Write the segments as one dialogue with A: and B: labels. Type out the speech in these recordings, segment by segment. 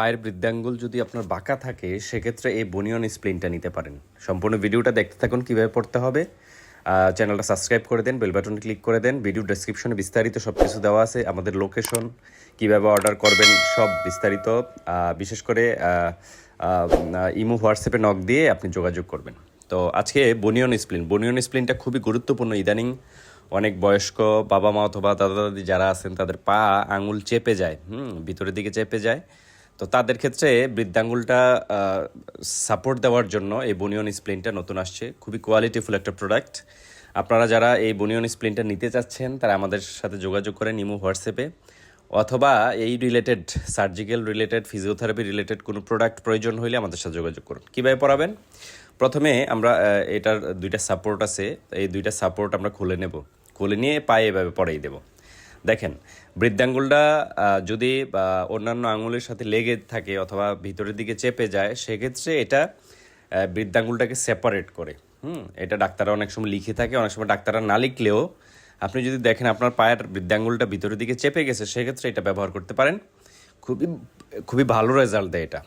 A: পায়ের বৃদ্ধাঙ্গুল যদি আপনার বাঁকা থাকে, সেক্ষেত্রে এই বনিয়ন স্প্লিনটা নিতে পারেন। সম্পূর্ণ ভিডিওটা দেখতে থাকুন কীভাবে পড়তে হবে। চ্যানেলটা সাবস্ক্রাইব করে দেন, বেল বাটন ক্লিক করে দেন। ভিডিও ডেসক্রিপশনে বিস্তারিত সব কিছু দেওয়া আছে, আমাদের লোকেশন, কীভাবে অর্ডার করবেন, সব বিস্তারিত। বিশেষ করে ইমো, হোয়াটসঅ্যাপে নক দিয়ে আপনি যোগাযোগ করবেন। তো আজকে বনিয়ন স্প্লিন। বনিয়ন স্প্লিনটা খুবই গুরুত্বপূর্ণ ইদানিং। অনেক বয়স্ক বাবা মা অথবা দাদা দাদি যারা আছেন, তাদের পা আঙুল চেপে যায়, হুম, ভিতরের দিকে চেপে যায়। তো তাদের ক্ষেত্রে বৃদ্ধাঙ্গুলটা সাপোর্ট দেওয়ার জন্য এই বনিয়ন স্প্লিনটা নতুন আসছে। খুবই কোয়ালিটিফুল একটা প্রোডাক্ট আপনারা যারা এই বনিয়ন স্প্লিনটা নিতে চাচ্ছেন, তারা আমাদের সাথে যোগাযোগ করেন ইমো হোয়াটসঅ্যাপে অথবা এই related surgical related physiotherapy related কোনো প্রোডাক্ট প্রয়োজন হইলে আমাদের সাথে যোগাযোগ করুন। কীভাবে পড়াবেন? প্রথমে আমরা এটার দুইটা সাপোর্ট আছে। এই দুইটা সাপোর্ট আমরা খুলে নেব। খুলে নিয়ে পায়ে এভাবে পড়াই দেব। দেখেন, বৃদ্ধাঙ্গুলটা যদি অন্যান্য আঙুলের সাথে লেগে থাকে অথবা ভিতরের দিকে চেপে যায়, সেক্ষেত্রে এটা বৃদ্ধাঙ্গুলটাকে সেপারেট করে। হুম, এটা ডাক্তাররা অনেক সময় লিখে থাকে, অনেক সময় ডাক্তাররা না লিখলেও আপনি যদি দেখেন আপনার পায়ের বৃদ্ধাঙ্গুলটা ভিতরের দিকে চেপে গেছে, সেক্ষেত্রে এটা ব্যবহার করতে পারেন। খুবই খুবই ভালো রেজাল্ট দেয় এটা।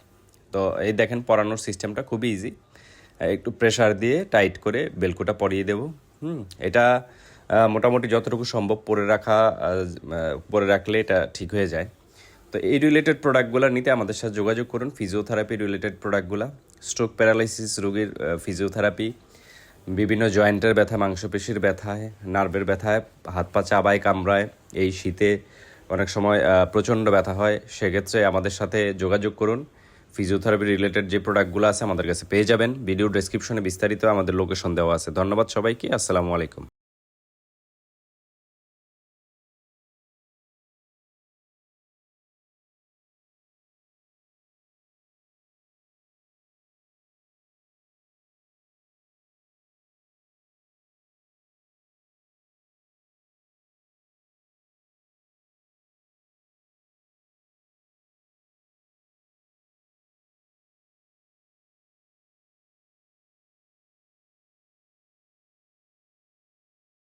A: তো এই দেখেন, পরানোর সিস্টেমটা খুবই ইজি একটু প্রেশার দিয়ে টাইট করে বেলকোটা পরিয়ে দেব। হুম, এটা মোটামুটি যতটুকু সম্ভব পরে রাখা পরে রাখলে এটা ঠিক হয়ে যায়। তো এই রিলেটেড প্রোডাক্টগুলো নিতে আমাদের সাথে যোগাযোগ করুন ফিজিওথেরাপি রিলেটেড প্রোডাক্টগুলো স্ট্রোক প্যারালাইসিস রোগীর ফিজিওথেরাপি বিভিন্ন জয়েন্টের ব্যথা, মাংসপেশির ব্যথায় নার্ভের ব্যথায় হাত পা চাবায়, কামড়ায়, এই শীতে অনেক সময় প্রচণ্ড ব্যথা হয়, সেক্ষেত্রে আমাদের সাথে যোগাযোগ করুন। ফিজিওথেরাপি রিলেটেড যে প্রোডাক্টগুলো আছে আমাদের কাছে পেয়ে যাবেন। ভিডিও ডেসক্রিপশনে বিস্তারিত আমাদের লোকেশন দেওয়া আছে। ধন্যবাদ সবাইকে, আসসালামু আলাইকুম।